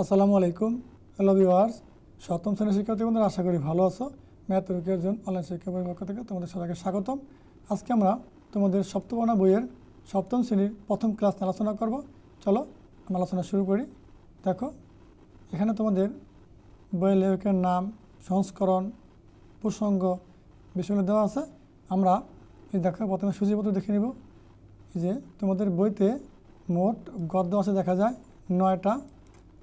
আসসালামু আলাইকুম, hello viewers সপ্তম শ্রেণির শিক্ষার্থী বন্ধুরা, আশা করি ভালো আছো। ম্যাথ রুকিয়ার জন্য অনলাইন শিক্ষা বইয়ের পক্ষ থেকে তোমাদের সবাইকে স্বাগতম। আজকে আমরা তোমাদের সপ্তমনা বইয়ের সপ্তম শ্রেণির প্রথম ক্লাস আলোচনা করব। চলো আমরা আলোচনা শুরু করি। দেখো, এখানে তোমাদের বইয়ের লেখকের নাম, সংস্করণ, প্রসঙ্গ বিষয়গুলো দেওয়া আছে। আমরা এই দেখো, প্রথমে সূচিপত্র দেখে নিব। যে তোমাদের বইতে মোট গদ্য আছে দেখা যায় নয়টা।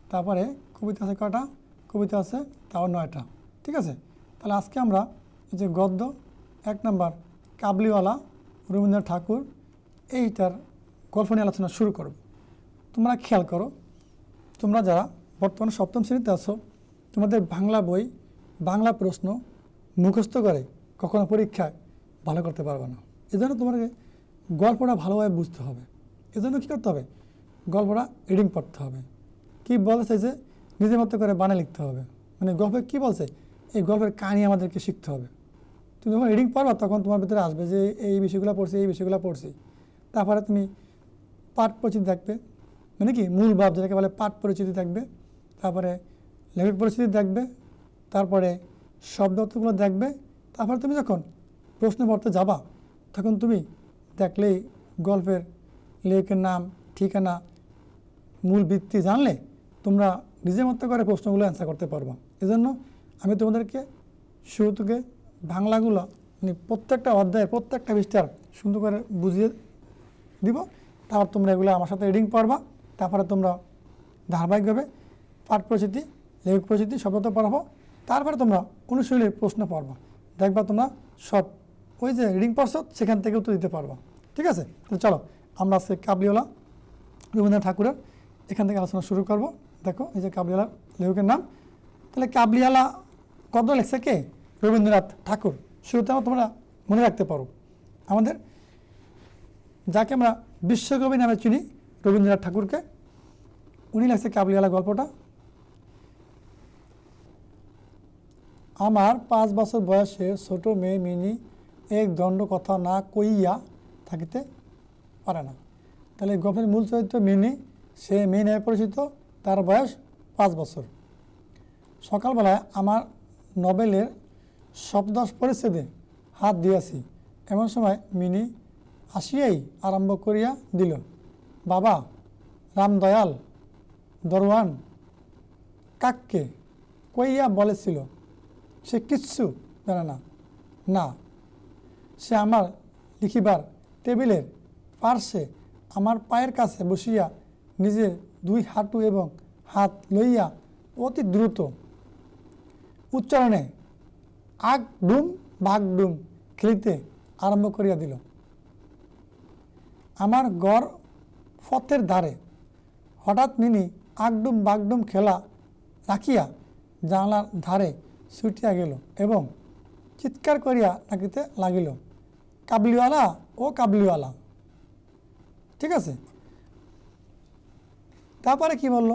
তারপরে কবিতা আছে কয়টা? কবিতা আছে তাও নয়টা। ঠিক আছে? তাহলে আজকে আমরা যে গদ্য, এক নাম্বার, কাবলিওয়ালা, রবীন্দ্রনাথ ঠাকুর, এইটার গল্প নিয়ে আলোচনা শুরু করব। তোমরা খেয়াল করো, তোমরা যারা বর্তমানে সপ্তম শ্রেণীতে আছো, তোমাদের বাংলা বই, বাংলা প্রশ্ন মুখস্থ করে কখনো পরীক্ষায় ভালো করতে পারবে না। এজন্য তোমাকে গল্পটা ভালোভাবে বুঝতে হবে। এজন্য কী করতে হবে? গল্পটা রিডিং পড়তে হবে। কি বলছে যে নিজের মতো করে বানায় লিখতে হবে? মানে গল্পে কি বলছে? এই গল্পের কাহিনী আমাদেরকে শিখতে হবে। তুমি যখন রিডিং পড়বা, তখন তোমার ভিতরে আসবে যে এই বিষয়গুলো পড়ছি, এই বিষয়গুলো পড়ছি। তারপরে তুমি পাঠ পরিচিতি দেখবে মানে কি? মূল ভাব যেটাকে বলে পাঠ পরিচিতি দেখবে তারপরে লেখক পরিচিতি দেখবে তারপরে শব্দ অর্থগুলো দেখবে তারপরে তুমি যখন প্রশ্ন পড়তে যাবা, তখন তুমি দেখলেই গল্পের লেখকের নাম, ঠিকানা, মূল বৃত্তি জানলে তোমরা নিজের মতো করে প্রশ্নগুলো অ্যান্সার করতে পারবা। এজন্য আমি তোমাদেরকে শুরু থেকে বাংলাগুলো মানে প্রত্যেকটা অধ্যায়ে প্রত্যেকটা পৃষ্ঠার সুন্দর করে বুঝিয়ে দিব। তারপর তোমরা এগুলো আমার সাথে রিডিং পড়বা। তারপরে তোমরা ধারাবাহিকভাবে পাঠ প্রচিতি লেখক প্রচিতি শব্দ পড়াবো। তারপরে তোমরা অনুশীলনের প্রশ্ন পড়বা। দেখবা তোমরা সব ওই যে রিডিং পড়ছো সেখান থেকে উত্তর দিতে পারবা। ঠিক আছে? তো চলো, আমরা আজকে কাবলিওয়ালা রবীন্দ্রনাথ ঠাকুরের এখান থেকে আলোচনা শুরু করব। দেখো, এই যে কাবলিওয়ালা লেখকের নাম। তাহলে কাবলিওয়ালা কত লেখছে কে? রবীন্দ্রনাথ ঠাকুর। শুরুতে আমার তোমরা মনে রাখতে পারো। আমাদের যাকে আমরা বিশ্বকবি নামে চিনি, রবীন্দ্রনাথ ঠাকুরকে, উনি লেখছে কাবলিওয়ালা গল্পটা। আমার পাঁচ বছর বয়সে ছোট মেয়ে মিনি এক দণ্ড কথা না কইয়া থাকিতে পারে না। তাহলে গল্পের মূল চরিত্র মিনি। সে মেয়ে নামে পরিচিত। তার বয়স পাঁচ বছর। সকালবেলায় আমার নবেলের সপ্তদশ পরিচ্ছেদে হাত দিয়াছি এমন সময় মিনি আসিয়াই আরম্ভ করিয়া দিল বাবা, রামদয়াল দরওয়ান কাককে কইয়া বলেছিল, সে কিচ্ছু জানে না। না, সে আমার লিখিবার টেবিলের পার্শ্বে আমার পায়ের কাছে বসিয়া নিজের দুই হাঁটু এবং হাত লইয়া অতি দ্রুত। উচ্চারণে আগ ডুম বাঘ ডুম খেলিতে আরম্ভ করিয়া দিল। আমার গড় পথের ধারে হঠাৎ মিনি আগডুম বাগডুম খেলা রাখিয়া জানলার ধারে ছুটিয়া গেল এবং চিৎকার করিয়া ডাকিতে লাগিল, কাবলিওয়ালা, ও কাবলিওয়ালা, ঠিক আছে? তারপরে কি বলল?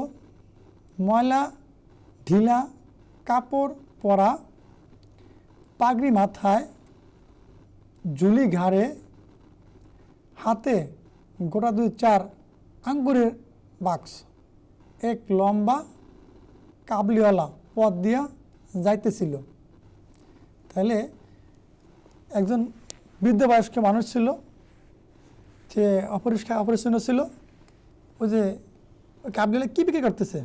ময়লা, ঢিলা, কাপড়, পরা, পাগড়ি মাথায় জুলি ঘাড়ে, হাতে গোটা দুই চার আঙ্গুরের বাক্স, এক লম্বা কাবলিওয়ালা পথ দিয়া যাইতেছিল। তাহলে একজন বৃদ্ধ বয়স্ক মানুষ ছিল, সে অপরিষ্কার, অপরিচ্ছন্ন ছিল। ওই যে ওই কাবলিওয়ালা কী বিক্রি করতেছে?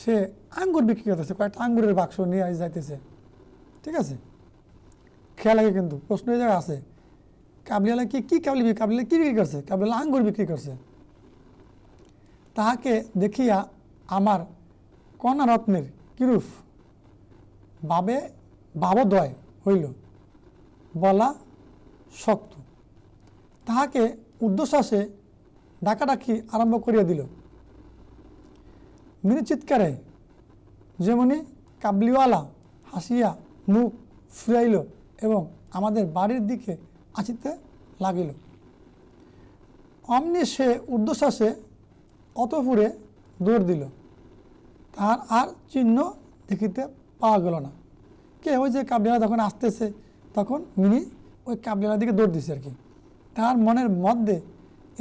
সে আঙ্গুর বিক্রি করতেছে, কয়েকটা আঙ্গুরের বাক্স নিয়ে যাইতেছে। ঠিক আছে? খেয়াল লাগে কিন্তু, প্রশ্ন এই জায়গায় আছে। কাবলিওয়ালা কি, কী কাবলি কাবলিওয়ালা কী বিক্রি করছে? কাবলিওয়ালা আঙ্গুর বিক্রি করছে। তাহাকে দেখিয়া আমার কন্যা রত্নের কিরূপ বাবে ভাবোদয় হইল, বলা শক্ত। তাহাকে ঊর্ধ্বশ্বাসে ডাকাডাকি আরম্ভ করিয়া দিল। মিনি চিৎকারে, যেমনি কাবলিওয়ালা হাসিয়া মুখ ফিরাইল এবং আমাদের বাড়ির দিকে আসিতে লাগিল। অমনি সে ঊর্ধ্বশ্বাসে অতপুরে দৌড় দিল। তার আর চিহ্ন দেখিতে পাওয়া গেল না। কে ওই যে কাবলিওয়ালা যখন আসতেছে, তখন মিনি ওই কাবলিওয়ালার দিকে দৌড় দিছে আর কি। তার মনের মধ্যে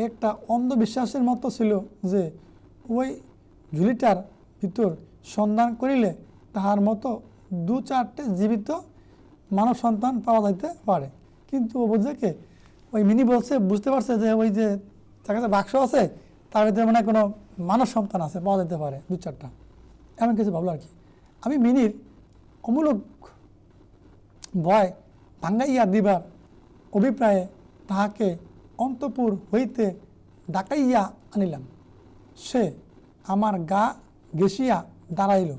একটা অন্ধবিশ্বাসের মতো ছিল যে ওই ঝুলিটার ভিতর সন্ধান করিলে তাহার মতো দু চারটে জীবিত মানব সন্তান পাওয়া যাইতে পারে। কিন্তু ও বুঝছে কি ওই মিনি বলছে, বুঝতে পারছে যে ওই যে তার কাছে বাক্স আছে, তার ভিতরে মানে কোনো মানব সন্তান আছে, পাওয়া যেতে পারে দু চারটা। এমন কিছু ভাবলো আর কি। আমি মিনির অমূলক ভয় ভাঙ্গাইয়া দিবার অভিপ্রায়ে তাহাকে অন্তপুর হইতে ডাকাইয়া আনিলাম। সে আমার গা ঘেসিয়া দাঁড়াইল।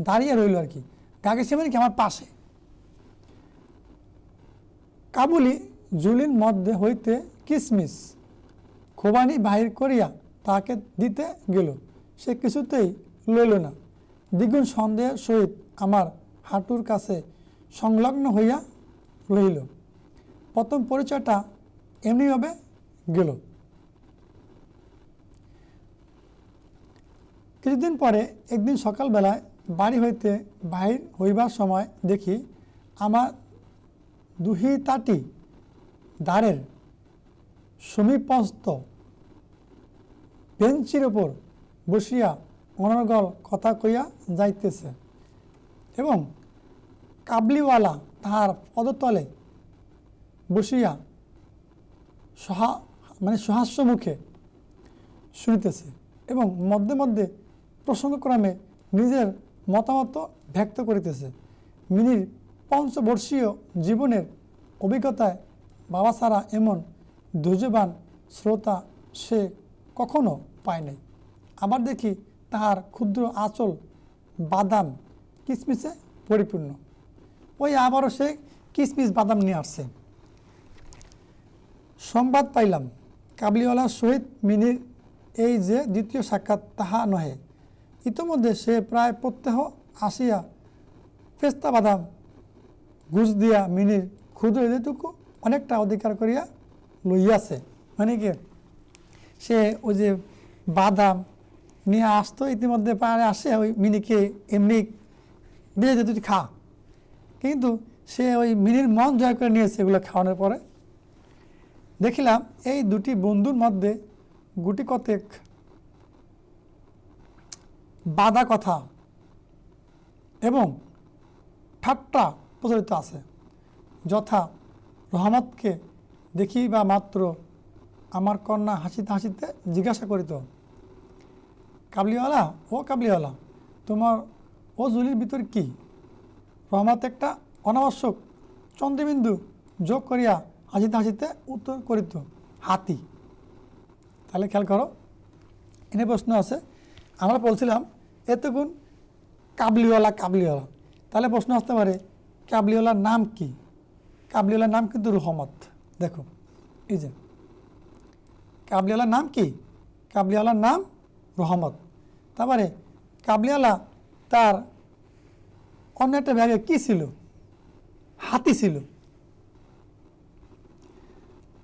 দাঁড়িয়ে রইল আর কি। গা ঘেসিয়া মানে কি? আমার পাশে। কাবুলি জুলির মধ্যে হইতে কিসমিস খোবানি বাহির করিয়া তাকে দিতে গেল। সে কিছুতেই লইল না। দ্বিগুণ সন্দেহের সহিত আমার হাঁটুর কাছে সংলগ্ন হইয়া রহিল। প্রথম পরিচয়টা এমনিভাবে গেল। কিছুদিন পরে একদিন সকালবেলায় বাড়ি হইতে বাহির হইবার সময় দেখি আমার দুহিতাটি দ্বারের সমীপস্থ বেঞ্চির ওপর বসিয়া অনর্গল কথা কইয়া যাইতেছে এবং কাবলিওয়ালা তাহার পদতলে বসিয়া সহা মানে সহাস্য মুখে শুনিতেছে এবং মধ্যে মধ্যে প্রসঙ্গক্রমে নিজের মতামত ব্যক্ত করিতেছে। মিনির পঞ্চবর্ষীয় জীবনের অভিজ্ঞতায় বাবা ছাড়া এমন ধৈর্যবান শ্রোতা সে কখনো পায় নাই। আবার দেখি তাহার ক্ষুদ্র আঁচল বাদাম কিসমিসে পরিপূর্ণ। ওই আবারও সে কিসমিস বাদাম নিয়ে আসছে। সংবাদ পাইলাম, কাবলিওয়ালার সহিত মিনির এই যে দ্বিতীয় সাক্ষাৎ তাহা নহে। ইতোমধ্যে সে প্রায় প্রত্যহ আসিয়া পেস্তা বাদাম ঘুষ দিয়া মিনির ক্ষুদ্র হৃদয়টুকু অনেকটা অধিকার করিয়া লইয়াছে। মানে কি? সে ওই যে বাদাম নিয়ে আসতো, ইতিমধ্যে পাড়ে আসে ওই মিনিকে এমনি দিয়ে যে তুই খা। কিন্তু সে ওই মিনির মন জয় করে নিয়েছে এগুলো খাওয়ানোর পরে। দেখিলাম এই দুটি বন্ধুর মধ্যে গুটি কতেক বাধা কথা এবং ঠাট্টা প্রচলিত আছে। যথা রহমতকে দেখি বা মাত্র আমার কন্যা হাসিতে হাসিতে জিজ্ঞাসা করিত, কাবলিওয়ালা, ও কাবলিওয়ালা, তোমার ও জুলির ভিতর কি? রহমত একটা অনাবশ্যক চন্দ্রবিন্দু যোগ করিয়া হাসিতে হাসিতে উত্তর করিত, হাতি। তাহলে খেয়াল করো, এনে প্রশ্ন আছে। আমরা বলছিলাম এতক্ষণ কাবলিওয়ালা কাবলিওয়ালা। তাহলে প্রশ্ন আসতে পারে, কাবলিওয়ালার নাম কি? কাবলিওয়ালার নাম কিন্তু রহমত। দেখো, এই যে, কাবলিওয়ালার নাম কি? কাবলিওয়ালার নাম রহমত। তারপরে, কাবলিওয়ালা তার অন্য একটা ব্যাগে কী ছিল? হাতি ছিল।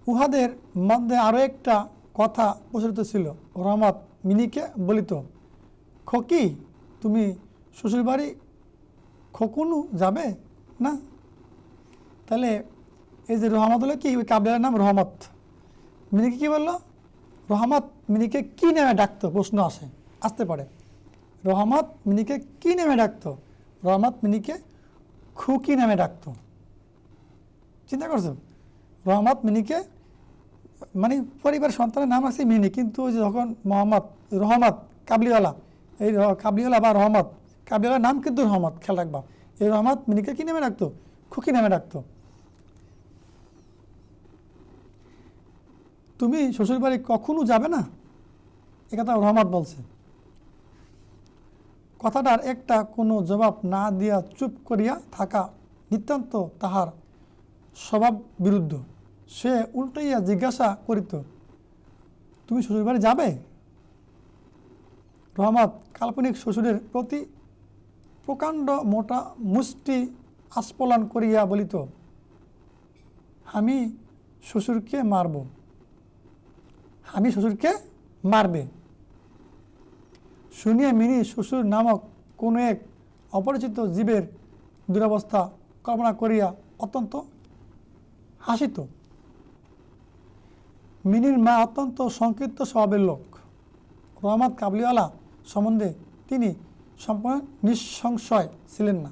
উহাদের মধ্যে আরও একটা কথা প্রচলিত ছিল, রহমত মিনিকে বলিত। খকি, তুমি শ্বশুরবাড়ি খকুনু যাবে না? তাহলে এই যে রহমত হলো কি? ওই কাবলিয়ার নাম রহমত। মিনিকে কি বলল? রহমত মিনিকে কি নামে ডাকতো? প্রশ্ন আসে, আসতে পারে। রহমত মিনিকে কি নামে ডাকতো? রহমত মিনিকে খুকি নামে ডাকতো। চিন্তা করছ? রহমত মিনিকে মানে পরিবার সন্তানের নাম আছে মিনি, কিন্তু যখন মোহাম্মদ, রহমত, কাবলিওয়ালা এই কাবলিওয়ালা বা রহমত। কাবলিওয়ালার নাম কিন্তু রহমত, খেয়াল রাখবা। এই রহমত মিনিকে কি নামে ডাকতো? খুকি নামে ডাকতো। তুমি শ্বশুরবাড়ি কখনো যাবে না? এ কথা রহমত বলছে। কথাটার একটা কোনো জবাব না দিয়া চুপ করিয়া থাকা নিতান্ত তাহার স্বভাব বিরুদ্ধ। সে উল্টাইয়া জিজ্ঞাসা করিত, তুমি শ্বশুরবাড়ি যাবে? রহমত, কাল্পনিক শ্বশুরের প্রতি প্রকাণ্ড মোটা মুষ্টি আস্ফলন করিয়া বলিত, আমি শ্বশুরকে মারব। আমি শ্বশুরকে মারবে। শুনিয়া মিনি শ্বশুর নামক কোনো এক অপরিচিত জীবের দুরবস্থা কল্পনা করিয়া অত্যন্ত হাসিত। মিনির মা অত্যন্ত সংক্ষিপ্ত স্বভাবের লোক। রহমত কাবলিওয়ালা সম্বন্ধে তিনি সম্পূর্ণ নিঃসংশয় ছিলেন না।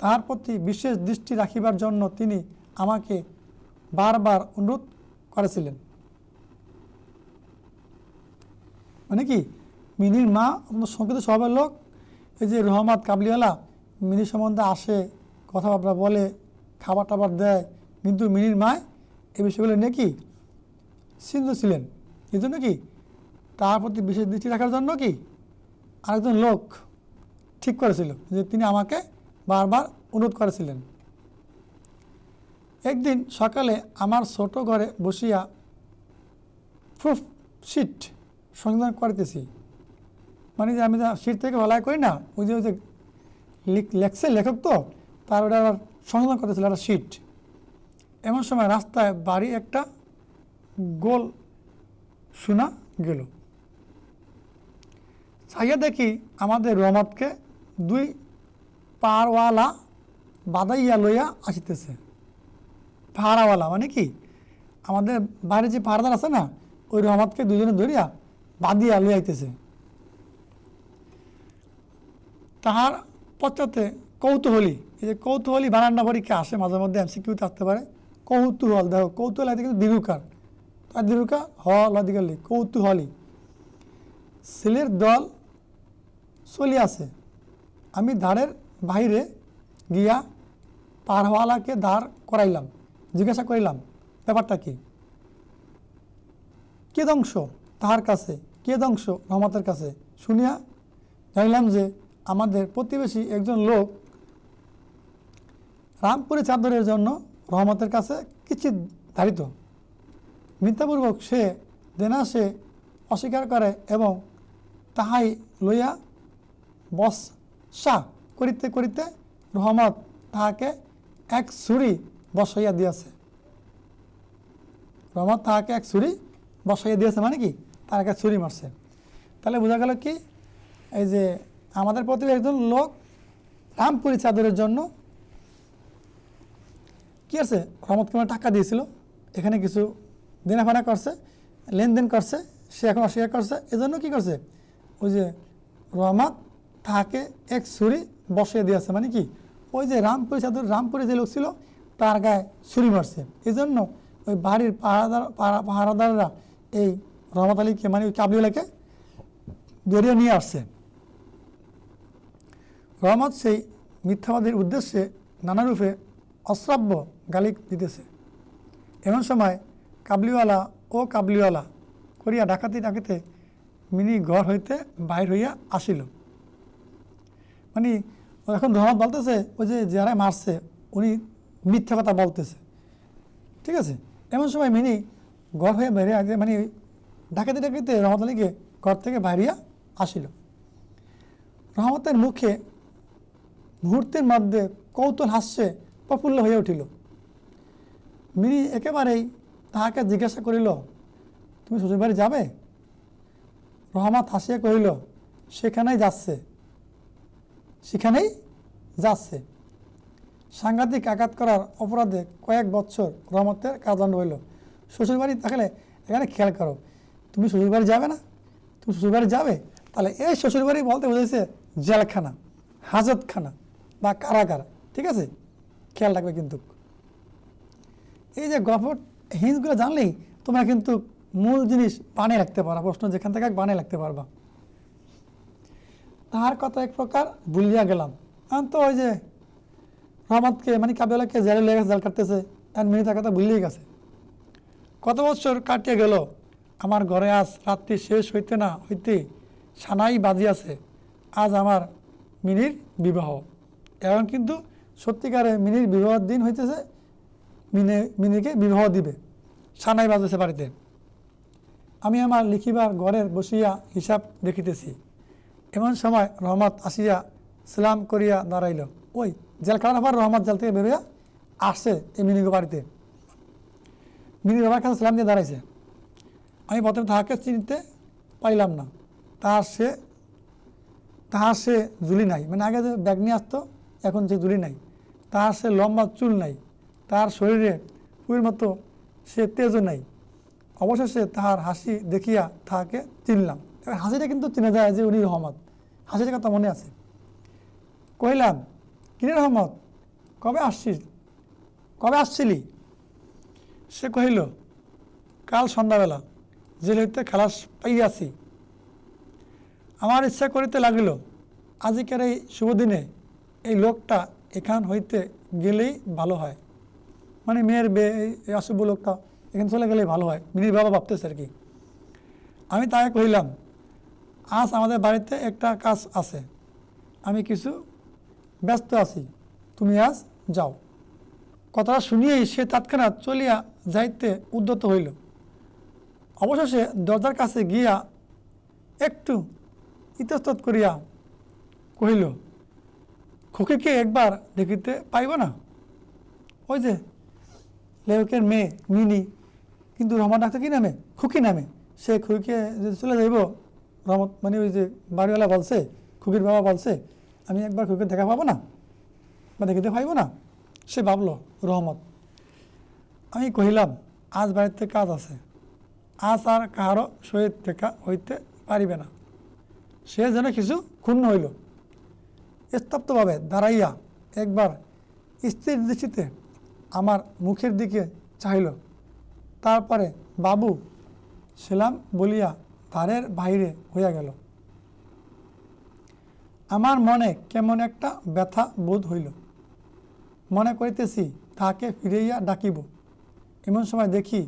তাহার প্রতি বিশেষ দৃষ্টি রাখিবার জন্য তিনি আমাকে বারবার অনুরোধ করেছিলেন। মানে কি? মিনির মা সংকেত স্বভাবের লোক। এই যে রহমাত কাবলিওয়ালা মিনির সম্বন্ধে আসে, কথাবার্তা বলে খাবার টাবার দেয়, কিন্তু মিনির মায় এই বিষয়গুলো নিয়ে কি সিন্ধু ছিলেন? এই জন্য কি তার প্রতি বিশেষ দৃষ্টি রাখার জন্য কি? আরেকজন লোক ঠিক করেছিল যে তিনি আমাকে বারবার অনুরোধ করেছিলেন। একদিন সকালে আমার ছোট ঘরে বসিয়া প্রুফ শিট সংশোধন করিতেছি। মানে যে আমি শিট থেকে ভালাই করি না, ওই যে ওই যে লিখ- লেখছে লেখক তো, তার ওটা আবার সংশোধন করতেছিল একটা শিট এমন সময় রাস্তায় বাড়ি একটা গোল শোনা গেল। চাইয়া দেখি আমাদের রহমতকে দুই পারওয়ালা বাদাইয়া লইয়া আসিতেছে। পাহারাওয়ালা মানে কি? আমাদের বাইরে যে পাহারাদার আছে না, ওই রহমতকে দুজনে ধরিয়া বাদিয়া লইয়া আইতেছে। তাহার পশ্চাতে কৌতূহলী, এই যে কৌতূহলী বানান্না পরীক্ষা আসে, মাঝে মধ্যে এমসিকিউতে আসতে পারে। কৌতূহল, দেখো, কৌতূহল কিন্তু দীর্ঘকার তার দীর্ঘকার হল অধিকারী কৌতূহলী। ছেলের দল চলিয়াছে আমি দাঁড়ের বাইরে গিয়া পারওয়ালাকে দাঁড় করাইলাম, জিজ্ঞাসা করিলাম, ব্যাপারটা কি? কে দংশ তাহার কাছে। কে দংশ রহমতের কাছে। শুনিয়া জানিলাম যে আমাদের প্রতিবেশী একজন লোক রামপুরি চাদরের জন্য রহমতের কাছে কিছু ধারিত। মিথ্যাপূর্বক সে দেনা সে অস্বীকার করে এবং তাহাই লইয়া বসা করিতে করিতে রহমত তাহাকে এক ছুরি বসাইয়া দিয়াছে। রহমত তাহাকে এক ছুরি বসাইয়া দিয়েছে মানে কি? তার একটা ছুরি মারছে। তাহলে বোঝা গেল কি? এই যে আমাদের প্রতি একজন লোক রামপুরি চাদরের জন্য কি আছে রহমত কুমার টাকা দিয়েছিল। এখানে কিছু দেনাফানা করছে, লেনদেন করছে, সে এখন অস্বীকার করছে। এজন্য কি করছে? ওই যে রহমত তাহাকে এক ছুরি বসিয়ে দিয়েছে। মানে কি? ওই যে রামপুরি চাদর রামপুরি যে লোক ছিল, তার গায়ে ছুরি মারছে। এই জন্য ওই বাড়ির পাহারাদার, পাহারা- পাহারাদাররা এই রহমত আলীকে মানে ওই কাবলিওয়ালাকে জড়িয়ে নিয়ে আসছে। রহমত সেই মিথ্যাবাদীর উদ্দেশ্যে নানারূপে অশ্রাব্য গালি দিতেছে। এমন সময় কাবলিওয়ালা ও কাবলিওয়ালা করিয়া ডাকাতি ডাকিতে মিনি ঘর হইতে বাইর হইয়া আসিল। মানে এখন রহমত বলতেছে, ওই যে যারা মারছে, উনি মিথ্যা কথা বলতেছে। ঠিক আছে? এমন সময় মিনি ঘর হয়ে আগে মানে ডাকাতি ডাকিতে রহমত আলীকে ঘর থেকে বাইরিয়া আসিল। রহমতের মুখে মুহূর্তের মধ্যে কৌতূহল হাস্যে প্রফুল্ল হয়ে উঠিল। মিনি একেবারেই তাহাকে জিজ্ঞাসা করিল, তুমি শ্বশুরবাড়ি যাবে? রহমত হাসিয়া কহিল, সেখানেই যাচ্ছে। সেখানেই যাচ্ছে। সাংঘাতিক আঘাত করার অপরাধে কয়েক বছর রহমতের কারাদণ্ড হইল শ্বশুরবাড়ি তাহলে এখানে খেয়াল করো, তুমি শ্বশুরবাড়ি যাবে না? তুমি শ্বশুরবাড়ি যাবে? তাহলে এই শ্বশুরবাড়ি বলতে বুঝেছে জেলখানা, হাজতখানা বা কারাগার, ঠিক আছে? খেয়াল রাখবে কিন্তু। এই যে গফট হিন্সগুলো জানলেই তোমরা কিন্তু মূল জিনিস বানিয়ে রাখতে পারবা, প্রশ্ন যেখান থেকে বানিয়ে রাখতে পারবা। তাহার কথা এক প্রকার ভুলিয়া গেলাম। তো ওই যে রহমতকে মানে কাবিলাকে জেলে লেগে জাল কাটতেছে আর মিনি তার কথা ভুলিয়ে গেছে। কত বছর কাটিয়ে গেল, আমার ঘরে আজ রাত্রি শেষ হইতে না হইতে সানাই বাজিয়াছে আজ আমার মিনির বিবাহ। এখন কিন্তু সত্যিকারে মিনির বিবাহের দিন হইতেছে, মিনে, মিনিকে বিবাহ দিবে, সানাই বাজেছে বাড়িতে। আমি আমার লিখিবার ঘরের বসিয়া হিসাব দেখিতেছি। এমন সময় রহমত আসিয়া সালাম করিয়া দাঁড়াইল। ওই জেল খাওয়ার পর রহমত জেল থেকে বেরোয়া আসছে এই মিনিগো বাড়িতে। মিনি বাবার কাছে সালাম দিয়ে দাঁড়াইছে। আমি প্রথমে তাহাকে চিনতে পাইলাম না। তাহার সে তাহার সে জুলি নাই। মানে আগে যে ব্যাগ নিয়ে আসতো, এখন সে জুলি নাই। তাহার সে লম্বা চুল নাই। তার শরীরে পুরীর মতো সে তেজও নাই। অবশেষে তাহার হাসি দেখিয়া তাহাকে চিনলাম। হাসিটা কিন্তু চিনে যায় যে উনি রহমত। হাসির কথা মনে আছে। কহিলাম, কিরে রহমত, কবে আসছিস? কবে আসছিলি? সে কহিল, কাল সন্ধ্যাবেলা জেল হইতে খালাস পাইয়াছি। আমার ইচ্ছা করিতে লাগিল, আজিকের এই শুভ দিনে এই লোকটা এখান হইতে গেলেই ভালো হয়। মানে মেয়ের বে, এই অশুভ লোকটা এখানে চলে গেলেই ভালো হয় মিনির বাবা ভাবতেছে আর কি আমি তাকে কহিলাম আজ আমাদের বাড়িতে একটা কাজ আছে। আমি কিছু ব্যস্ত আছি। তুমি আজ যাও। কথাটা শুনিয়েই সে তৎক্ষণাৎ চলিয়া যাইতে উদ্যত হইল। অবশেষে দরজার কাছে গিয়া একটু ইতস্তত করিয়া কহিল, খুকিকে একবার দেখিতে পাইব না? ওই যে লেখকের মেয়ে মিনি, কিন্তু রহমান ডাক্তার কি নামে? খুকি নামে। সে খুকিকে যে চলে যাইব রহমত মানে ওই যে বাড়িওয়ালা বলছে, খুকির বাবা বলছে, আমি একবার খুকির দেখা পাবো না? বা দেখিতে পাইব না? সে ভাবলো, রহমত, আমি কহিলাম, আজ বাড়িতে কাজ আছে। আজ আর কাহারও সহিত দেখা হইতে পারিবে না। সে যেন কিছু ক্ষুণ্ণ হইল। স্তব্ধভাবে দাঁড়াইয়া একবার স্থির দৃষ্টিতে আমার মুখের দিকে চাহিল। তারপরে, বাবু, সেলাম বলিয়া দ্বারের বাইরে হইয়া গেল। আমার মনে কেমন একটা ব্যথা বোধ হইল। মনে করিতেছি, তাহাকে ফিরাইয়া ডাকিব। এমন সময় দেখি,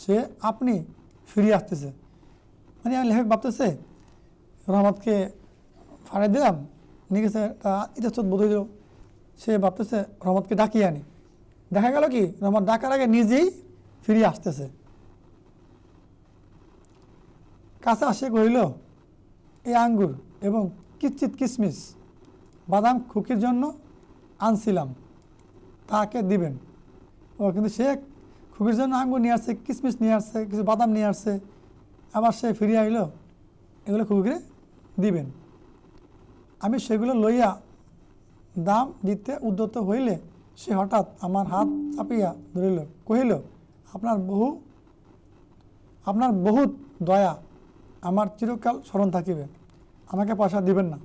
সে আপনি ফিরিয়ে আসতেছে। মানে আমি লেখক ভাবতেছে, রহমতকে ফাড়াই দিলাম নিয়ে গেছে ইতিহাস বোধ হইল। সে ভাবতেছে, রহমতকে ডাকিয়ে আনি। দেখা গেল কি, রহমত ডাকার আগে নিজেই ফিরিয়ে আসতেছে। কাছে আসে কহিল এই আঙ্গুর এবং কিচ্ছিত কিশমিশ বাদাম খুকির জন্য আনছিলাম তাকে দিবেন। ও, কিন্তু সে খুকির জন্য আঙ্গুর নিয়ে আসছে কিশমিশ নিয়ে আসছে, কিছু বাদাম নিয়ে আসছে, আবার সে ফিরিয়ে আইল, এগুলো খুকিরে দিবেন। আমি সেগুলো লইয়া দাম দিতে উদ্যত হইলে সে হঠাৎ আমার হাত চাপিয়া ধরিল, কহিল, আপনার বহু, আপনার বহুত দয়া আমার চিরকাল স্মরণ থাকিবে। আমাকে পয়সা দিবেন না।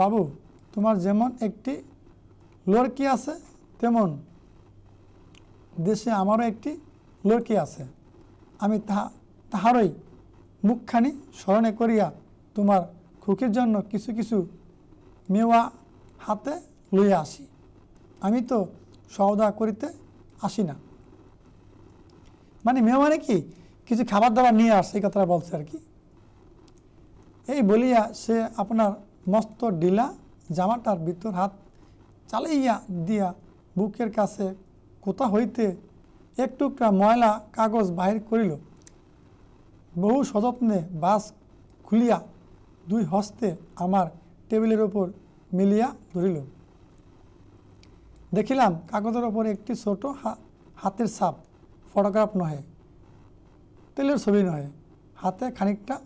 বাবু, তোমার যেমন একটি লড়কি আছে, তেমন দেশে আমারও একটি লড়কি আছে। আমি তাহা, তাহারই মুখখানি স্মরণে করিয়া তোমার খুকির জন্য কিছু কিছু মেওয়া হাতে লইয়া আসি। আমি তো সওদা করিতে আসি না। মানে মেয়ে মানে কি? কিছু খাবার দাবার নিয়ে আসে, এই কথাটা বলছে আর কি। এই বলিয়া সে আপনার মস্ত ডিলা জামাটার ভিতর হাত চালাইয়া দিয়া বুকের কাছে কোথা হইতে এক টুকরা ময়লা কাগজ বাহির করিল। বহু সযত্নে বাস খুলিয়া দুই হস্তে আমার টেবিলের ওপর মিলিয়া ধরিল। দেখিলাম কাগজের ওপর একটি ছোট হাতের ছাপ, ফটোগ্রাফ নহে, তেলের ছবি নহে, হাতে খানিকটা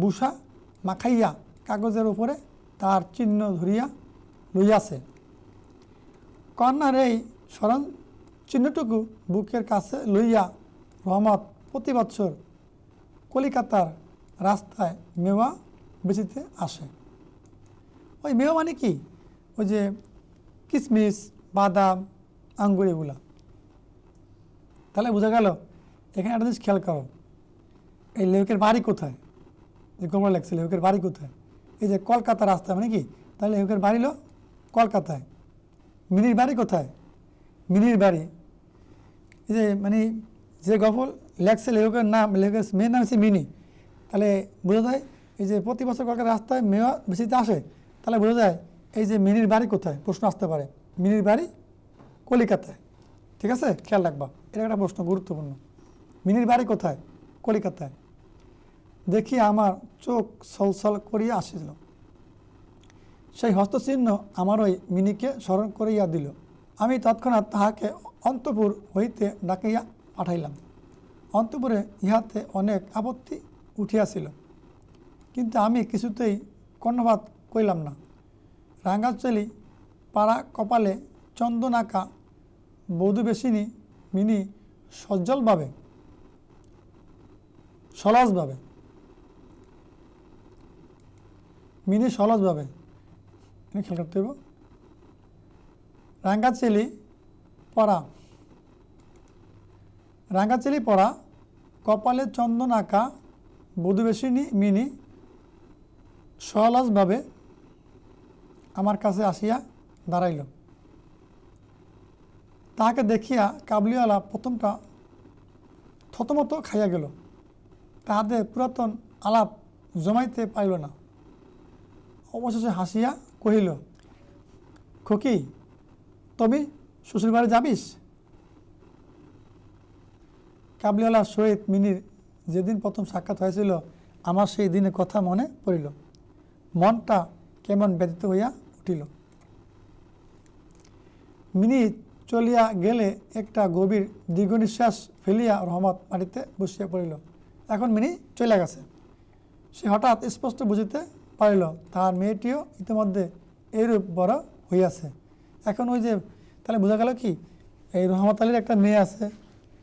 বুসা মাখাইয়া কাগজের উপরে তার চিহ্ন ধরিয়া লইয়াছে। কন্যার এই স্মরণ চিহ্নটুকু বুকের কাছে লইয়া রহমত প্রতি বছর কলিকাতার রাস্তায় মেওয়া বেচিতে আসে। ওই মেওয়া মানে কি? ওই যে কিশমিশ বাদাম, আঙ্গুর এগুলা। তাহলে বোঝা গেল, এখানে একটা জিনিস খেয়াল করো, এই লেউকের বাড়ি কোথায়? যে কোমরা লেগছে লেউকের বাড়ি কোথায়? এই যে কলকাতা রাস্তা মানে কি? তাহলে লেউকের বাড়ি হলো কলকাতায়। মিনির বাড়ি কোথায়? মিনির বাড়ি। এই যে মানে যে গফল লেখছে লেখকের নাম লেখকের মেয়ের নাম হচ্ছে মিনি। তাহলে বোঝা যায়, এই যে প্রতি বছর কলকাতা রাস্তায় মেয়ে বেশিতে আসে, তাহলে বোঝা যায়, এই যে মিনির বাড়ি কোথায়? প্রশ্ন আসতে পারে। মিনির বাড়ি কলিকাতায়। ঠিক আছে? খেয়াল রাখবা। এটা একটা প্রশ্ন গুরুত্বপূর্ণ। মিনির বাড়ি কোথায়? কলিকাতায়। দেখি আমার চোখ ছলছল করিয়া আসিল। সেই হস্তচিহ্ন আমার ওই মিনিকে স্মরণ করিয়া দিল। আমি তৎক্ষণাৎ তাহাকে অন্তপুর হইতে ডাকিয়া পাঠাইলাম। অন্তপুরে ইহাতে অনেক আপত্তি উঠিয়াছিল। কিন্তু আমি কিছুতেই কর্ণপাত কইলাম না। রাঙ্গাচলি পাড়া কপালে চন্দনাকা বধূবেশিনী মিনি সজ্জলভাবে সলজভাবে মিনি সহজভাবে এখানে খেয়াল করতে হবে রাঙ্গাচেলি পরা রাঙ্গাচেলি পরা কপালে চন্দন আঁকা, বধুবেশিনী মিনি সহলাসভাবে আমার কাছে আসিয়া দাঁড়াইল। তাহাকে দেখিয়া কাবলিওয়ালা প্রথমটা থতমত খাইয়া গেল। তাহাদের পুরাতন আলাপ জমাইতে পাইল না। অবশেষে হাসিয়া কহিল, খকি, তবে শ্বশুরবাড়ি যাবিস? কাবলিওয়ালার সহিত মিনির যেদিন প্রথম সাক্ষাৎ হয়েছিল, আমার সেই দিনের কথা মনে পড়িল। মনটা কেমন ব্যতীত হইয়া উঠিল। মিনি চলিয়া গেলে একটা গভীর দীর্ঘ নিঃশ্বাস ফেলিয়া রহমত মাটিতে বসিয়া পড়িল। এখন মিনি চলে গেছে। সে হঠাৎ স্পষ্ট বুঝিতে পারিল তাহার মেয়েটিও ইতিমধ্যে এইরূপ বড় হইয়াছে। এখন ওই যে, তাহলে বোঝা গেল কি, এই রহমত আলীর একটা মেয়ে আছে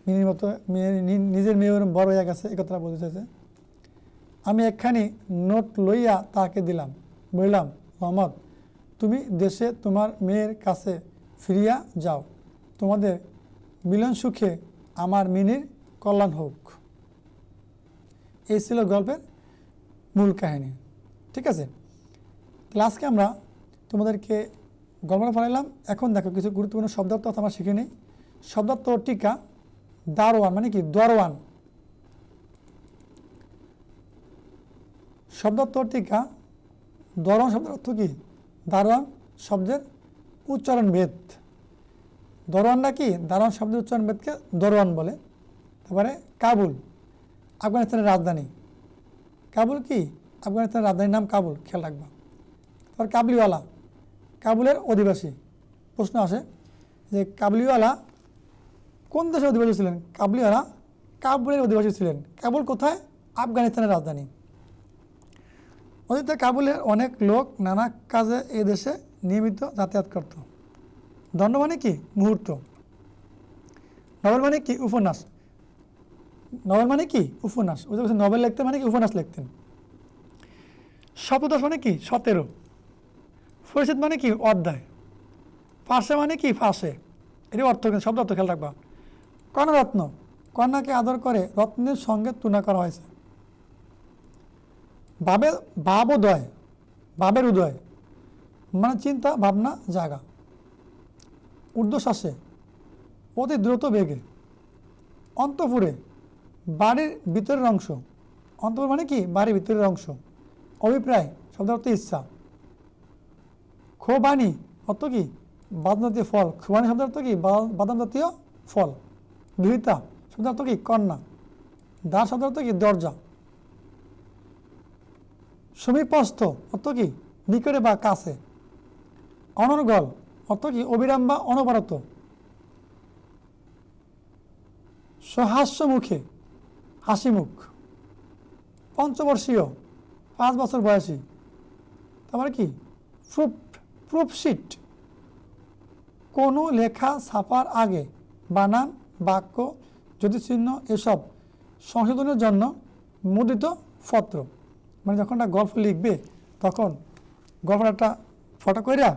মিনির মতো মেয়ে নিজের মেয়ে বড় হয়ে গেছে, এই কথাটা বলতে আমি একখানি নোট লইয়া তাহাকে দিলাম, বললাম মোহাম্মদ তুমি দেশে তোমার মেয়ের কাছে ফিরিয়া যাও। তোমাদের মিলন সুখে আমার মিনির কল্যাণ হোক। এই ছিল গল্পের মূল কাহিনী। ঠিক আছে? ক্লাসকে আমরা তোমাদেরকে গল্পটা পড়াইলাম। এখন দেখো কিছু গুরুত্বপূর্ণ শব্দার্থ আমরা শিখে নিই। শব্দার্থ টিকা দারোয়ান মানে কি? দরওয়ান। শব্দার্থ টিকা, দরওয়ান শব্দের অর্থ কি? দারোয়ান শব্দের উচ্চারণ ভেদ। দরওয়ানটা কি? দারোয়ান শব্দের উচ্চারণ ভেদকে দরওয়ান বলে। তারপরে কাবুল, আফগানিস্তানের রাজধানী। কাবুল কি? আফগানিস্তানের রাজধানীর নাম কাবুল, খেয়াল রাখবা। তারপর কাবলিওয়ালা, কাবুলের অধিবাসী। প্রশ্ন আসে যে কাবলিওয়ালা কোন দেশের অধিবাসী ছিলেন? কাবলিওয়ালা কাবুলের অধিবাসী ছিলেন। কাবুল কোথায়? আফগানিস্তানের রাজধানী। অতীতে কাবুলের অনেক লোক নানা কাজে এ দেশে নিয়মিত যাতায়াত করত। দণ্ড মানে কি? মুহূর্ত। নভেল মানে কি? উপন্যাস। নভেল মানে কি? উপন্যাস। নভেল লিখতেন মানে কি? উপন্যাস লিখতেন। সপ্তদশ মানে কি? সতেরো। পরিচিত মানে কি? অধ্যায়। পাশে মানে কি? ফাঁসে এটি অর্থ কিন্তু শব্দ অর্থ খেয়াল রাখবা। কর্ণরত্ন। কন্যাকে আদর করে রত্নের সঙ্গে তুলনা করা হয়েছে। ভাবে ভাবোদয় ভাবের উদয়। মানে চিন্তা, ভাবনা জাগা ঊর্ধ্বশ্বাসে। অতি দ্রুত বেগে। অন্তপুরে। বাড়ির ভিতরের অংশ। অন্তপুর মানে কি? বাড়ির ভিতরের অংশ। অভিপ্রায় শব্দ অর্থ ইচ্ছা। খোবানি অর্থ কি? বাদাম জাতীয় ফল। খোবানি শব্দ অর্থ কি? বাদাম জাতীয় ফল। দুহিতা শব্দ অর্থ কি? কন্যা। দ্বার শব্দ অর্থ কি? দরজা। সমীপস্থ অর্থ কি? নিকটে বা কাছে। অনর্গল অর্থ কি? অবিরাম বা অনবরত। সহাস্য মুখে হাসি মুখ পঞ্চবর্ষীয় পাঁচ বছর বয়সী। তারপরে কি? প্রুফ প্রুফশিট কোনো লেখা ছাপার আগে বানান, বাক্য জ্যোতিচিহ্ন এসব সংশোধনের জন্য মুদ্রিত পত্র। মানে যখন একটা গল্প লিখবে, তখন গল্পের একটা ফটো কইরা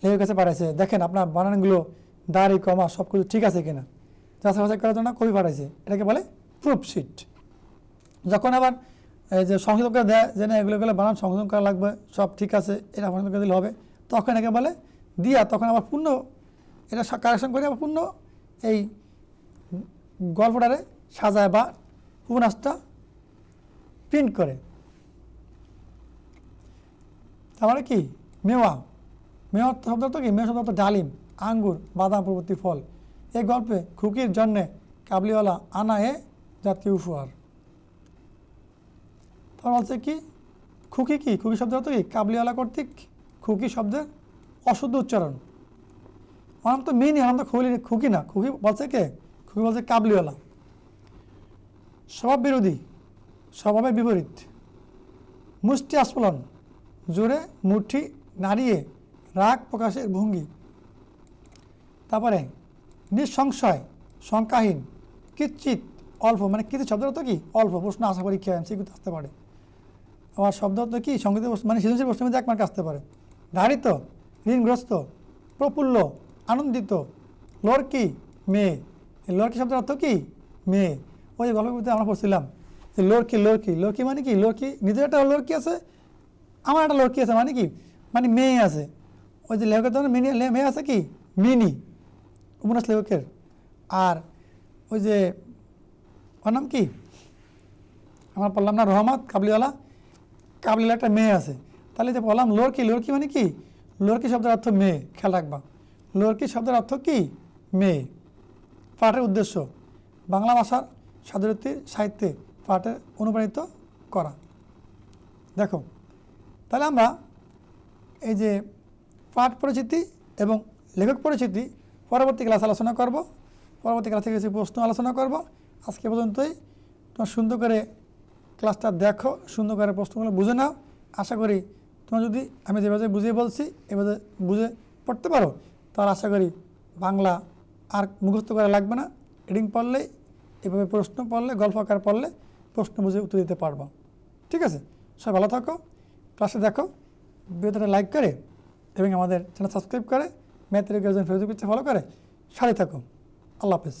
লেখকের কাছে পাঠাইছে, দেখেন, আপনার বানানগুলো দাড়ি, কমা সব কিছু ঠিক আছে কিনা? যাচাই বাছাই করার জন্য কবি পাঠাইছে। এটাকে বলে প্রুফশিট যখন আবার এই যে সংশোধন করে দেয়, যে না এগুলো এগুলো বানান, সংশোধন করা লাগবে, সব ঠিক আছে, এটা সংশোধন করে দিলে হবে। তখন একে বলে, দিয়া, তখন আবার পূর্ণ, এটা কারেকশন করে আবার পূর্ণ, এই গল্পটারে সাজায় বা উপন্যাসটা প্রিন্ট করে। তারপরে কি? মেওয়া। মেওয়া শব্দ তো কি? মেওয়া শব্দ তো ডালিম, আঙ্গুর, বাদাম, প্রভৃতি ফল। এই গল্পে খুকির জন্যে কাবলিওয়ালা আনা এ জাতীয় উপহার। তারপর হচ্ছে কি? খুকি কি? খুকি শব্দ অর্থ কি? কাবলিওয়ালা কর্তৃক খুকি শব্দের অশুদ্ধ উচ্চারণ। আমার তো মিনি আমার তো খুলি, খুকি না। খুকি বলছে কে? খুকি বলছে কাবলিওয়ালা। স্বভাব বিরোধী, স্বভাবের বিপরীত। মুষ্টি আস্ফলন, জোরে মুঠি নাড়িয়ে রাগ প্রকাশের ভঙ্গি। তারপরে, নিঃসংশয় শঙ্কাহীন কিচ্ছিত, অল্প মানে কিছু শব্দের অর্থ কি? অল্প, প্রশ্ন আশা পরীক্ষা এমসিকিউ আসতে পারে। আমার শব্দ তো কি? বস্তু মানে সৃজনশীল বস্তুর মধ্যে এক মার্ক আসতে পারে। ধারিত, ঋণগ্রস্ত, প্রফুল্ল, আনন্দিত, লড়কি, মেয়ে। লড়কি শব্দের অর্থ কি? মেয়ে। ওই যে গল্পের মধ্যে আমরা পড়ছিলাম যে লড়কি লড়কি। লড়কি মানে কি? লড়কি, নিজের একটা লড়কি আছে, আমার একটা লড়কি আছে মানে কি? মানে মেয়ে আছে। ওই যে লেখকের তো মিনি মেয়ে আছে কি? মিনি, উপন্যাস লেখকের। আর ওই যে, ওর নাম কি? আমরা পড়লাম না, রহমত কাবলিওয়ালা। কাবলিওয়ালা একটা মেয়ে আছে। তাহলে যে বললাম লড়কি লড়কি মানে কি? লড়কি শব্দের অর্থ মেয়ে, খেয়াল রাখবা। লড়কি শব্দের অর্থ কি? মেয়ে। পাঠের উদ্দেশ্য, বাংলা ভাষার সাধুরীতির সাহিত্যে পাঠে অনুপ্রাণিত করা। দেখো, তাহলে আমরা এই যে পাঠ পরিচিতি এবং লেখক পরিচিতি পরবর্তী ক্লাস আলোচনা করব। পরবর্তী ক্লাসে কিছু প্রশ্ন আলোচনা করব। আজকে পর্যন্তই। তোমার সুন্দর করে ক্লাসটা দেখো সুন্দর করে প্রশ্নগুলো বুঝে নাও। আশা করি তোমরা যদি আমি যেভাবে বুঝিয়ে বলছি এভাবে বুঝে পড়তে পারো, তাহলে আশা করি বাংলা আর মুখস্থ করা লাগবে না। রিডিং পড়লেই এভাবে প্রশ্ন পড়লে, গল্প আকার পড়লে প্রশ্ন বুঝে উত্তর দিতে পারব। ঠিক আছে? সবাই ভালো থাকো, ক্লাসে দেখো, ভিডিওটা লাইক করে এবং আমাদের চ্যানেল সাবস্ক্রাইব করে ম্যাথ ফেসবুক পেজে ফলো করে, সাথে থাকো। আল্লাহ হাফেজ।